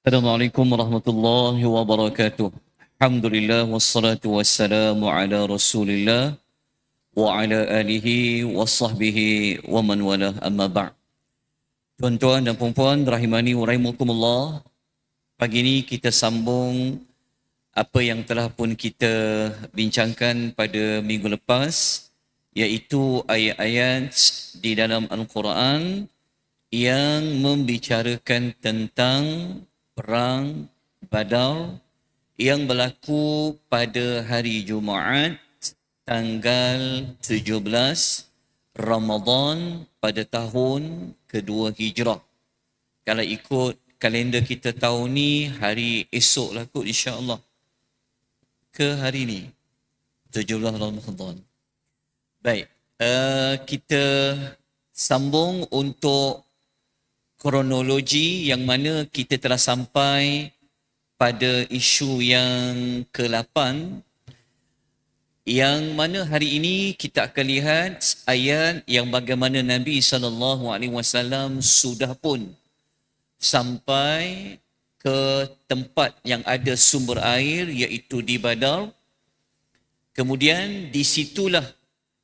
Assalamualaikum warahmatullahi wabarakatuh. Alhamdulillah wassalatu wassalamu ala Rasulillah wa ala alihi wa sahbihi wa man wala amma ba'. Tuan-tuan dan puan-puan rahimani wa rahimakumullah. Pagi ini kita sambung apa yang telah pun kita bincangkan pada minggu lepas iaitu ayat-ayat di dalam Al-Quran yang membicarakan tentang perang Badar yang berlaku pada hari Jumaat tanggal 17 Ramadan pada tahun kedua Hijrah. Kalau ikut kalender kita tahun ni hari esok lah kot insya-Allah. Ke hari ni 17 Ramadan. Baik, uh, kita sambung untuk kronologi yang mana kita telah sampai pada isu yang ke-8 yang mana hari ini kita akan lihat ayat yang bagaimana Nabi sallallahu alaihi wasallam sudah pun sampai ke tempat yang ada sumber air iaitu di Badar. Kemudian di situlah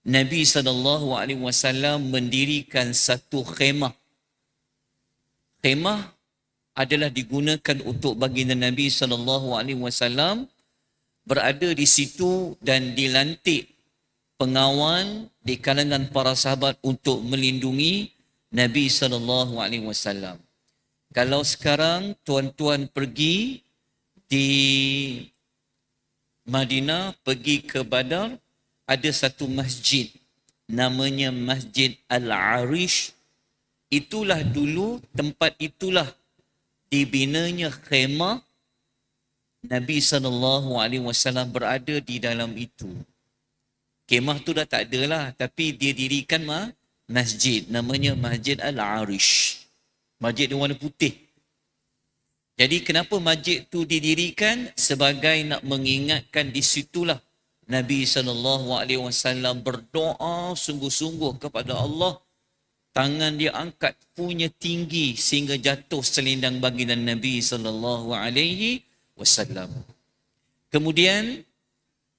Nabi sallallahu alaihi wasallam mendirikan satu khemah khemah adalah digunakan untuk baginda Nabi sallallahu alaihi wasallam berada di situ dan dilantik pengawal di kalangan para sahabat untuk melindungi Nabi sallallahu alaihi wasallam. Kalau sekarang tuan-tuan pergi di Madinah pergi ke Badar ada satu masjid namanya Masjid Al-Arish itulah dulu tempat itulah dibinanya khemah Nabi sallallahu alaihi wasallam berada di dalam itu. Kemah tu dah tak ada lah tapi dia dirikan mah masjid namanya Masjid Al-Arish. Masjid yang warna putih. Jadi kenapa masjid tu didirikan sebagai nak mengingatkan di situlah Nabi sallallahu alaihi wasallam berdoa sungguh-sungguh kepada Allah tangan dia angkat punya tinggi sehingga jatuh selendang baginda Nabi sallallahu alaihi wasallam. Kemudian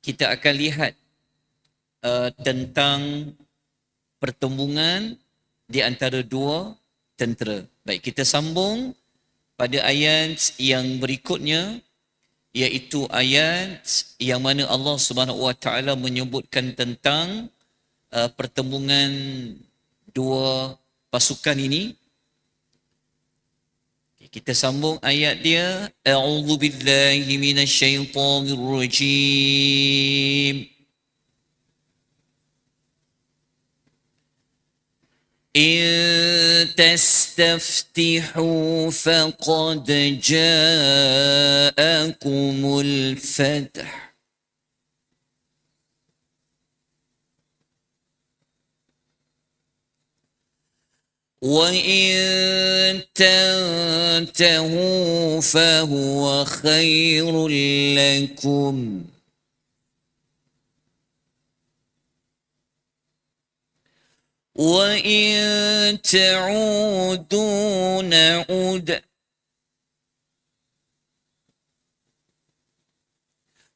kita akan lihat uh, tentang pertembungan di antara dua tentera. Baik, kita sambung pada ayat yang berikutnya iaitu ayat yang mana Allah Subhanahu wa taala menyebutkan tentang uh, pertembungan dua pasukan ini kita sambung ayat dia a'udzu billahi minasyaitonir rajim إن تستفتحوا فقد جاءكم الفتح وإن تنتهوا فهو خير لكم وإن تعودوا نعود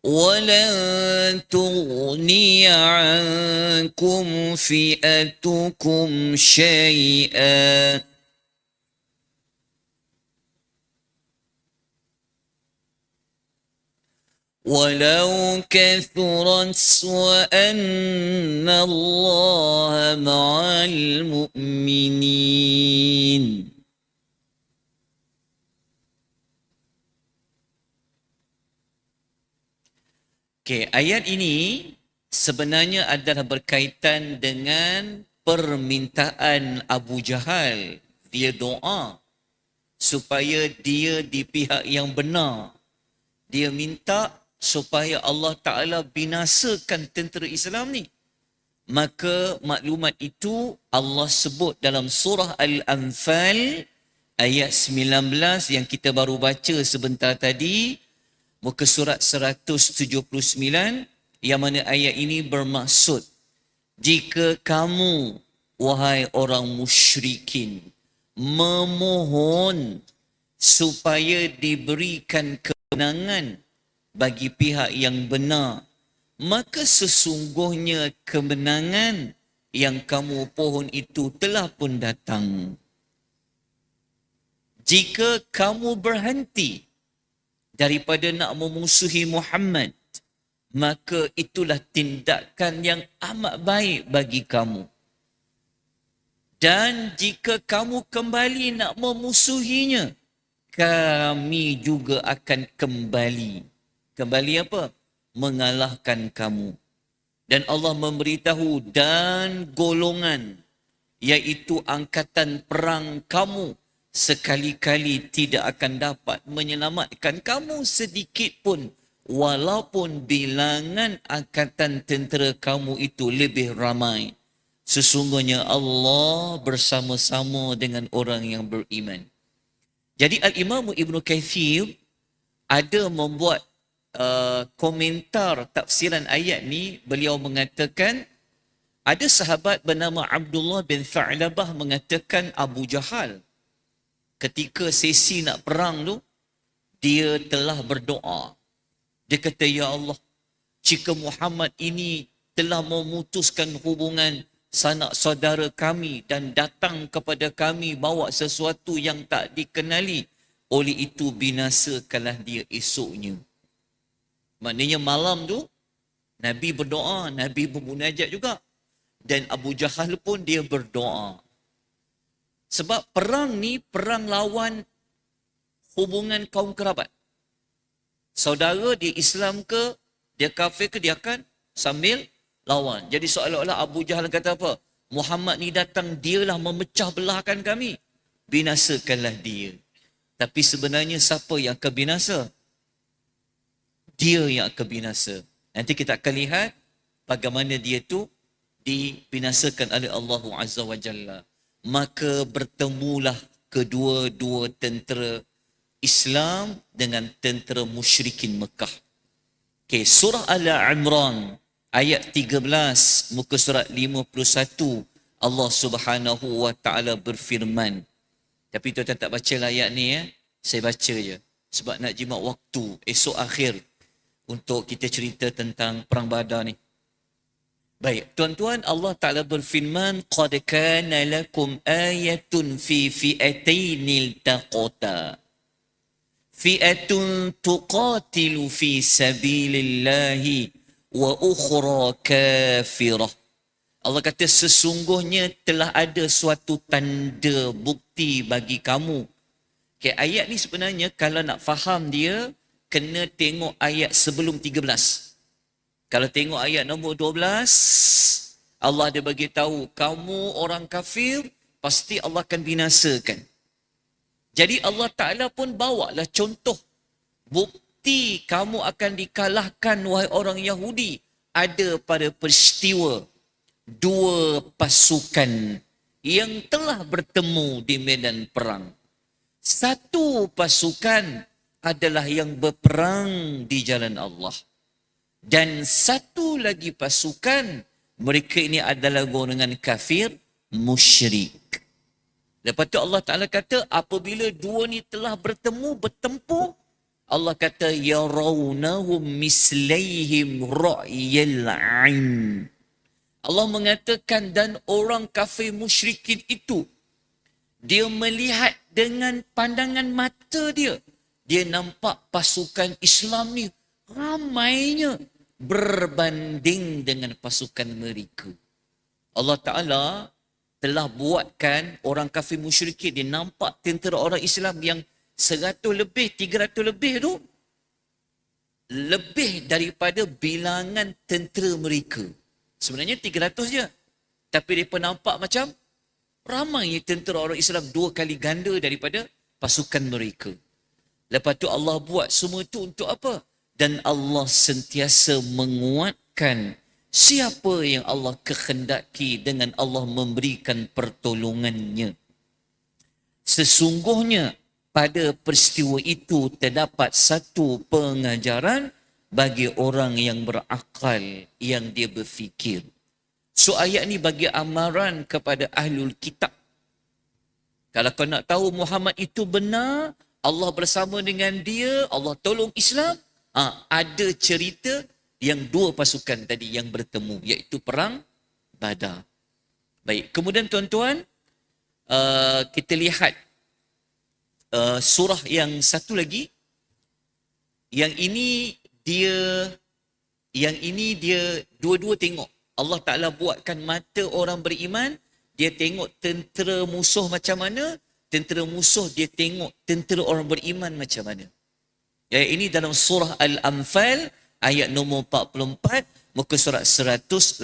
ولن تغني عنكم فئتكم شيئا. ولو كثرت وأن الله مع المؤمنين. Okey, ayat ini sebenarnya adalah berkaitan dengan permintaan Abu Jahal. Dia doa supaya dia di pihak yang benar. Dia minta supaya Allah Ta'ala binasakan tentera Islam ni. Maka maklumat itu Allah sebut dalam surah Al-Anfal ayat 19 yang kita baru baca sebentar tadi muka surat 179 yang mana ayat ini bermaksud jika kamu wahai orang musyrikin memohon supaya diberikan kemenangan bagi pihak yang benar maka sesungguhnya kemenangan yang kamu pohon itu telah pun datang. Jika kamu berhenti daripada nak memusuhi Muhammad maka itulah tindakan yang amat baik bagi kamu. Dan jika kamu kembali nak memusuhinya kami juga akan kembali. Kembali apa? Mengalahkan kamu. Dan Allah memberitahu dan golongan iaitu angkatan perang kamu sekali-kali tidak akan dapat menyelamatkan kamu sedikit pun walaupun bilangan angkatan tentera kamu itu lebih ramai sesungguhnya Allah bersama-sama dengan orang yang beriman jadi Al-Imam Ibn Kathir ada membuat uh, komentar tafsiran ayat ni. Beliau mengatakan, ada sahabat bernama Abdullah bin Tha'labah mengatakan Abu Jahal. Ketika sesi nak perang tu, dia telah berdoa. Dia kata, Ya Allah, jika Muhammad ini telah memutuskan hubungan sanak saudara kami dan datang kepada kami bawa sesuatu yang tak dikenali oleh itu binasakanlah dia esoknya. Maknanya malam tu Nabi berdoa Nabi bermunajat juga. Dan Abu Jahal pun dia berdoa sebab perang ni perang lawan hubungan kaum kerabat saudara dia Islam ke dia kafir ke dia akan sambil lawan. Jadi seolah-olah Abu Jahal kata apa? Muhammad ni datang, dialah memecah belahkan kami. Binasakanlah dia. Tapi sebenarnya siapa yang akan binasa? Dia yang akan binasa. Nanti kita akan lihat bagaimana dia tu dibinasakan oleh Allah Azza wa Jalla. Maka bertemulah kedua-dua tentera Islam dengan tentera musyrikin Mekah. Okay, surah Al-Imran ayat 13 muka surat 51 Allah Subhanahu wa taala berfirman. Tapi tuan-tuan tak baca lah ayat ni ya saya baca je. Sebab nak jimat waktu esok akhir untuk kita cerita tentang perang badar ni baik tuan-tuan Allah taala berfirman qad kana lakum ayatun fi fi'atainil taqata fi'atun tuqatilu fi sabilillahi wa ukhra kafirah. Allah kata sesungguhnya telah ada suatu tanda bukti bagi kamu. Okay, ayat ni sebenarnya kalau nak faham dia, kena tengok ayat sebelum 13. Kalau tengok ayat nombor 12, Allah ada bagi tahu kamu orang kafir, pasti Allah akan binasakan. Jadi Allah Ta'ala pun bawa lah contoh bukti kamu akan dikalahkan wahai orang Yahudi ada pada peristiwa dua pasukan yang telah bertemu di medan perang. Satu pasukan adalah yang berperang di jalan Allah. Dan satu lagi pasukan, mereka ini adalah golongan kafir, musyrik. Lepas tu Allah Ta'ala kata, apabila dua ni telah bertemu, bertempur, Allah kata yarawnahum mislaihim ra'yal 'ain. Allah mengatakan dan orang kafir musyrikin itu dia melihat dengan pandangan mata dia. Dia nampak pasukan Islam ni ramainya berbanding dengan pasukan mereka. Allah Ta'ala telah buatkan orang kafir musyrikin dia nampak tentera orang Islam yang seratus lebih, tiga ratus lebih tu lebih daripada bilangan tentera mereka. Sebenarnya tiga ratus je. Tapi mereka nampak macam ramai tentera orang Islam dua kali ganda daripada pasukan mereka. Lepas tu Allah buat semua itu untuk apa? Dan Allah sentiasa menguatkan siapa yang Allah kehendaki dengan Allah memberikan pertolongannya. Sesungguhnya pada peristiwa itu terdapat satu pengajaran bagi orang yang berakal yang dia berfikir. So ayat ni bagi amaran kepada ahlul kitab. Kalau kau nak tahu Muhammad itu benar, Allah bersama dengan dia, Allah tolong Islam. Ha, ada cerita yang dua pasukan tadi yang bertemu, iaitu perang Badar. Baik, kemudian tuan-tuan, uh, kita lihat uh, surah yang satu lagi. Yang ini dia, yang ini dia dua-dua tengok. Allah Ta'ala buatkan mata orang beriman, dia tengok tentera musuh macam mana, tentera musuh dia tengok tentera orang beriman macam mana. Ya, ini dalam surah Al-Anfal ayat nombor 44 muka surat 182.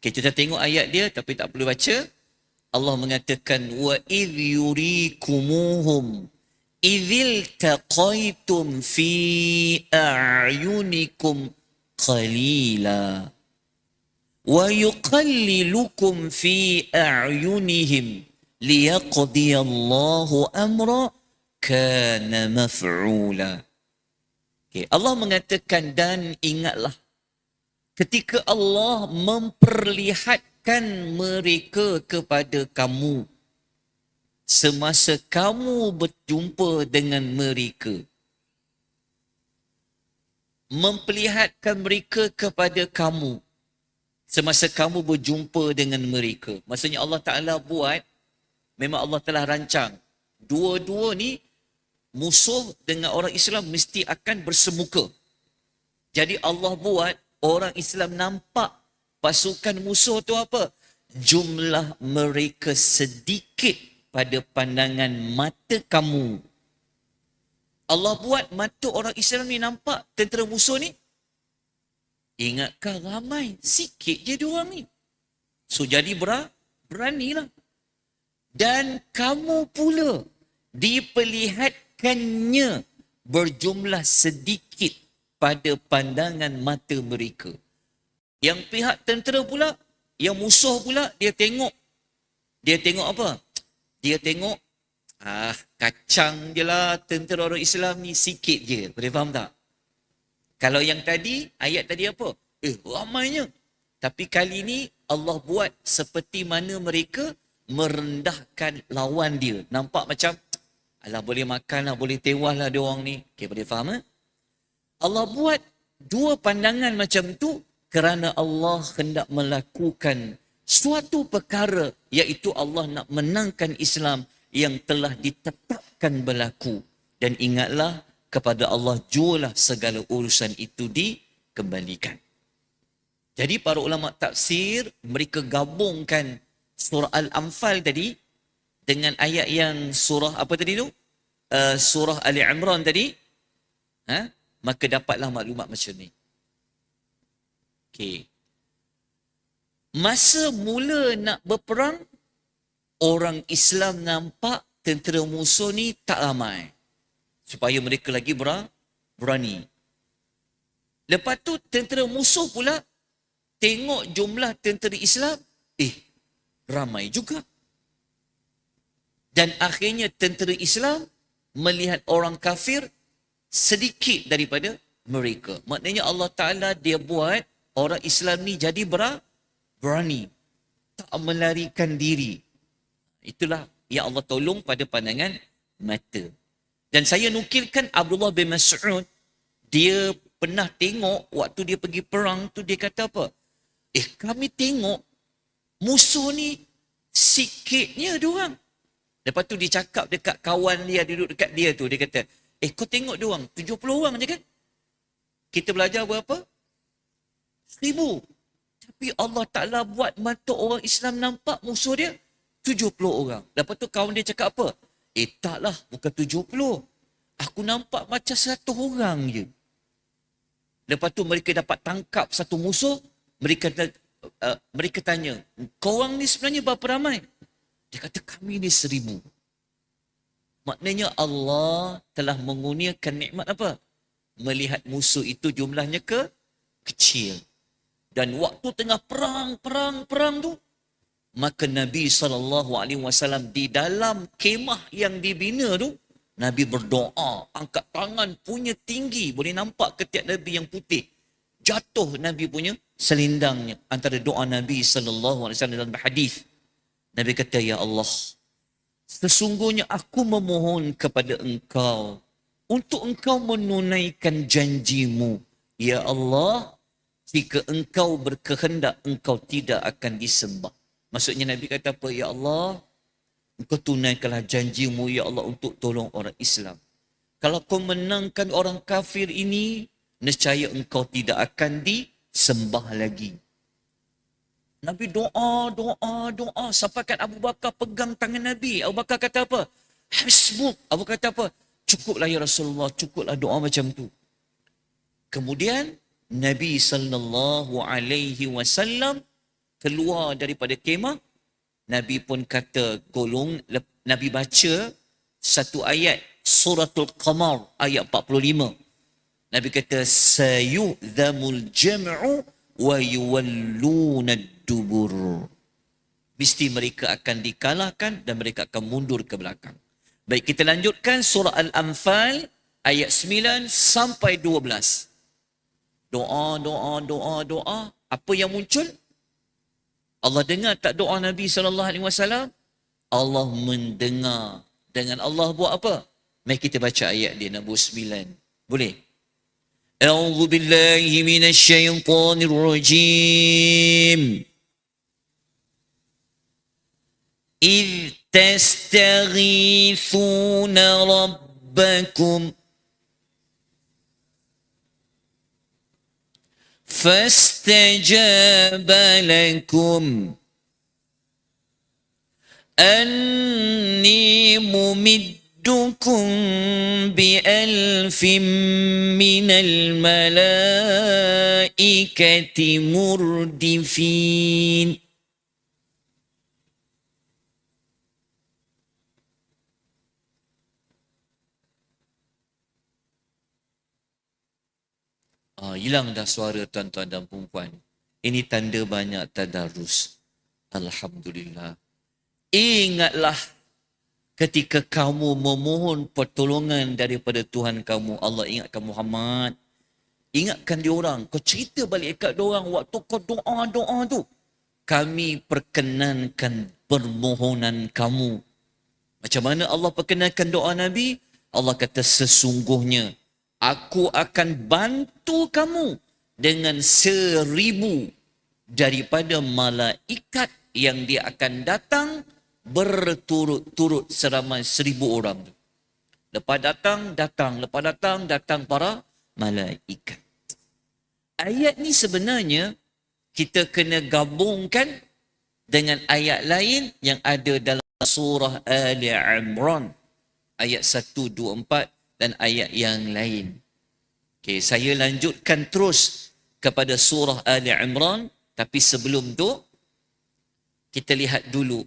Okay, kita tengok ayat dia tapi tak perlu baca. Allah mengatakan wa idh yurikumuhum idhil taqaitum fi a'yunikum qalila wa yuqallilukum fi a'yunihim liyaqdiyallahu amra kana maf'ula. Okay. Allah mengatakan dan ingatlah ketika Allah memperlihatkan mereka kepada kamu semasa kamu berjumpa dengan mereka memperlihatkan mereka kepada kamu semasa kamu berjumpa dengan mereka maksudnya Allah Taala buat memang Allah telah rancang. Dua-dua ni musuh dengan orang Islam mesti akan bersemuka. Jadi Allah buat orang Islam nampak pasukan musuh tu apa? Jumlah mereka sedikit pada pandangan mata kamu. Allah buat mata orang Islam ni nampak tentera musuh ni. Ingatkan ramai. Sikit je dia ni. So jadi beranilah dan kamu pula diperlihatkannya berjumlah sedikit pada pandangan mata mereka. Yang pihak tentera pula, yang musuh pula, dia tengok. Dia tengok apa? Dia tengok, ah kacang je lah tentera orang Islam ni sikit je. Boleh faham tak? Kalau yang tadi, ayat tadi apa? Eh, ramainya. Tapi kali ni Allah buat seperti mana mereka merendahkan lawan dia. Nampak macam, alah boleh makan lah, boleh tewas lah dia orang ni. Okay, boleh faham eh? Allah buat dua pandangan macam tu kerana Allah hendak melakukan suatu perkara iaitu Allah nak menangkan Islam yang telah ditetapkan berlaku. Dan ingatlah kepada Allah jualah segala urusan itu dikembalikan. Jadi para ulama tafsir mereka gabungkan surah Al-Anfal tadi dengan ayat yang surah apa tadi tu? Uh, surah Ali Imran tadi. Ha? Maka dapatlah maklumat macam ni. Okay. Masa mula nak berperang, orang Islam nampak tentera musuh ni tak ramai. Supaya mereka lagi berani. Lepas tu tentera musuh pula tengok jumlah tentera Islam, eh ramai juga. Dan akhirnya tentera Islam melihat orang kafir sedikit daripada mereka. Maknanya Allah Ta'ala dia buat orang Islam ni jadi berani. Tak melarikan diri. Itulah yang Allah tolong pada pandangan mata. Dan saya nukilkan Abdullah bin Mas'ud, dia pernah tengok waktu dia pergi perang tu dia kata apa? Eh kami tengok musuh ni sikitnya dia orang. Lepas tu dia cakap dekat kawan dia duduk dekat dia tu dia kata, "Eh kau tengok dia orang, 70 orang je kan?" Kita belajar berapa? Seribu. Tapi Allah Ta'ala buat mata orang Islam nampak musuh dia 70 orang. Lepas tu kawan dia cakap apa? Eh taklah, bukan 70. Aku nampak macam satu orang je. Lepas tu mereka dapat tangkap satu musuh. Mereka uh, mereka tanya, korang ni sebenarnya berapa ramai? Dia kata, kami ni seribu. Maknanya Allah telah menguniakan nikmat apa? Melihat musuh itu jumlahnya ke kecil. Dan waktu tengah perang, perang, perang tu, maka Nabi SAW di dalam kemah yang dibina tu, Nabi berdoa, angkat tangan punya tinggi. Boleh nampak ketiak Nabi yang putih. Jatuh Nabi punya selindangnya antara doa Nabi wasallam dalam hadis. Nabi kata ya Allah, Sesungguhnya aku memohon kepada engkau untuk engkau menunaikan janjimu. Ya Allah, jika engkau berkehendak, engkau tidak akan disembah. Maksudnya Nabi kata apa? Ya Allah, engkau tunaikanlah janjimu ya Allah untuk tolong orang Islam. Kalau kau menangkan orang kafir ini, nescaya engkau tidak akan disembah lagi. Nabi doa, doa, doa. Sampaikan Abu Bakar pegang tangan Nabi. Abu Bakar kata apa? Hasbuk. Abu Bakar kata apa? Cukuplah ya Rasulullah. Cukuplah doa macam tu. Kemudian Nabi sallallahu alaihi wasallam keluar daripada kemah. Nabi pun kata golong Nabi baca satu ayat suratul qamar ayat 45. Nabi kata sayu'dhamul jam'u wa yuwalluna dubur. Mesti mereka akan dikalahkan dan mereka akan mundur ke belakang. Baik, kita lanjutkan surah Al-Anfal ayat 9 sampai 12. Doa, doa, doa, doa. Apa yang muncul? Allah dengar tak doa Nabi SAW? Allah mendengar. Dengan Allah buat apa? Mari kita baca ayat dia, nombor 9. Boleh? أعوذ بالله من الشيطان الرجيم إذ تستغيثون ربكم فاستجاب لكم. أني ممد يمدكم بألف من الملائكة مردفين. Ah, hilang dah suara tuan-tuan dan perempuan. Ini tanda banyak tadarus. Alhamdulillah. Ingatlah ketika kamu memohon pertolongan daripada Tuhan kamu, Allah ingatkan Muhammad. Ingatkan dia orang. Kau cerita balik dekat dia orang waktu kau doa-doa tu. Kami perkenankan permohonan kamu. Macam mana Allah perkenankan doa Nabi? Allah kata sesungguhnya aku akan bantu kamu dengan seribu daripada malaikat yang dia akan datang berturut-turut seramai seribu orang. Lepas datang, datang. Lepas datang, datang para malaikat. Ayat ni sebenarnya kita kena gabungkan dengan ayat lain yang ada dalam surah Ali Imran. Ayat 1, 2, 4 dan ayat yang lain. Okay, saya lanjutkan terus kepada surah Ali Imran. Tapi sebelum tu, kita lihat dulu.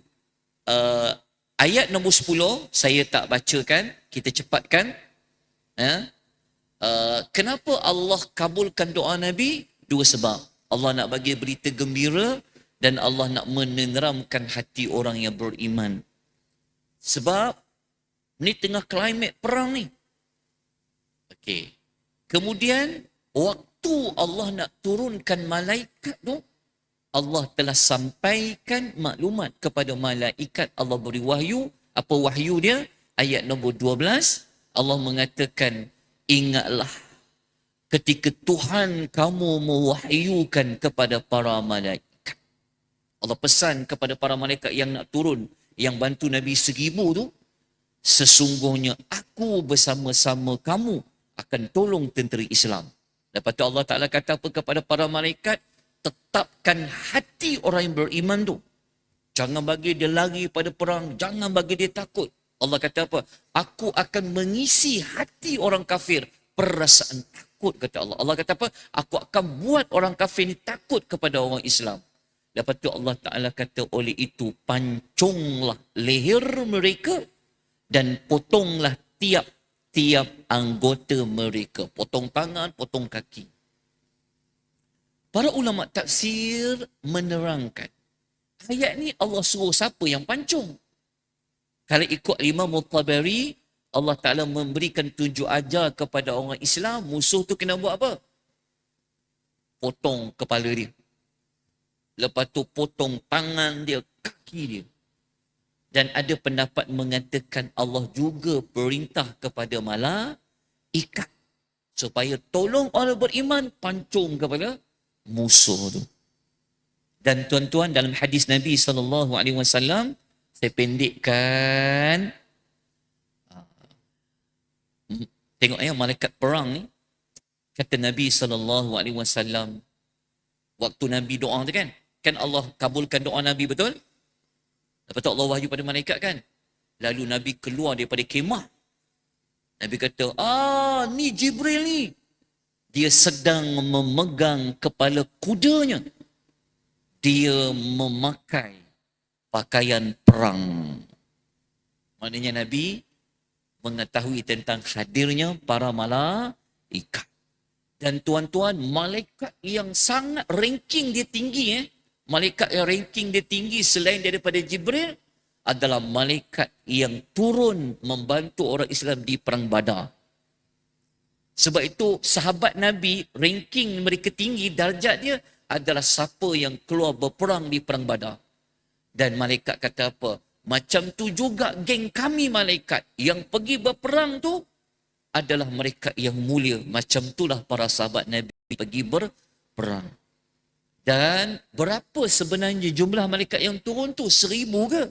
Uh, ayat nombor 10 saya tak bacakan kita cepatkan. Ya uh, kenapa Allah kabulkan doa nabi? Dua sebab. Allah nak bagi berita gembira dan Allah nak meneneramkan hati orang yang beriman. Sebab ni tengah klimat perang ni okey kemudian waktu Allah nak turunkan malaikat tu Allah telah sampaikan maklumat kepada malaikat Allah beri wahyu. Apa wahyu dia? Ayat nombor 12. Allah mengatakan, ingatlah ketika Tuhan kamu mewahyukan kepada para malaikat. Allah pesan kepada para malaikat yang nak turun, yang bantu Nabi seribu tu, sesungguhnya aku bersama-sama kamu akan tolong tentera Islam. Lepas tu Allah Ta'ala kata apa kepada para malaikat? tetapkan hati orang yang beriman tu. Jangan bagi dia lari pada perang. Jangan bagi dia takut. Allah kata apa? Aku akan mengisi hati orang kafir perasaan takut kata Allah. Allah kata apa? Aku akan buat orang kafir ni takut kepada orang Islam. Lepas tu Allah Ta'ala kata oleh itu pancunglah leher mereka dan potonglah tiap-tiap anggota mereka. Potong tangan, potong kaki. Para ulama tafsir menerangkan ayat ni Allah suruh siapa yang pancung? Kalau ikut Imam Mutabari, Allah Ta'ala memberikan tunjuk ajar kepada orang Islam, musuh tu kena buat apa? Potong kepala dia. Lepas tu potong tangan dia, kaki dia. Dan ada pendapat mengatakan Allah juga perintah kepada malaikat supaya tolong orang beriman pancung kepada musuh tu. Dan tuan-tuan dalam hadis Nabi sallallahu alaihi wasallam saya pendekkan ah, tengok ya malaikat perang ni kata Nabi sallallahu alaihi wasallam waktu Nabi doa tu kan kan Allah kabulkan doa Nabi betul Lepas tu Allah wahyu pada malaikat kan. Lalu Nabi keluar daripada kemah. Nabi kata, ah ni Jibril ni. Dia sedang memegang kepala kudanya. Dia memakai pakaian perang. Maknanya Nabi mengetahui tentang hadirnya para malaikat. Dan tuan-tuan, malaikat yang sangat ranking dia tinggi eh malaikat yang ranking dia tinggi selain daripada Jibril adalah malaikat yang turun membantu orang Islam di perang Badar. Sebab itu sahabat Nabi ranking mereka tinggi darjat dia adalah siapa yang keluar berperang di perang Badar. Dan malaikat kata apa? Macam tu juga geng kami malaikat yang pergi berperang tu adalah mereka yang mulia. Macam itulah para sahabat Nabi pergi berperang. Dan berapa sebenarnya jumlah malaikat yang turun tu? Seribu ke?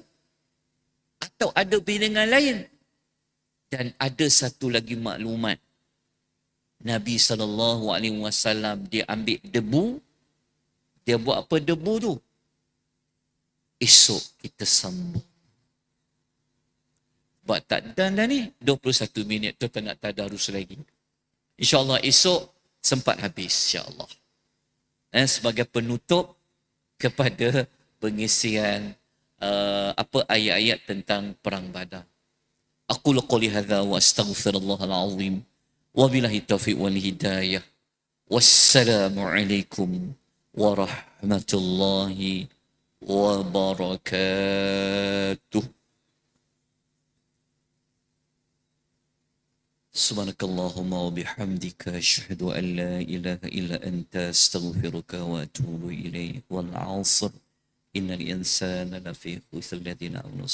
Atau ada bilangan lain? Dan ada satu lagi maklumat. Nabi SAW dia ambil debu. Dia buat apa debu tu? Esok kita sambung. Buat tak dan dah ni. 21 minit tu tak nak tadarus lagi. InsyaAllah esok sempat habis. InsyaAllah eh, sebagai penutup kepada pengisian uh, apa ayat-ayat tentang perang Badar. Aku qouli hadza wa astaghfirullah al-azim wa billahi taufiq wal hidayah. Wassalamu alaikum warahmatullahi wabarakatuh. سبحانك اللهم وبحمدك أشهد أن لا إله إلا أنت أستغفرك وأتوب إليك. والعصر إن الإنسان لفي خسر الذين آمنوا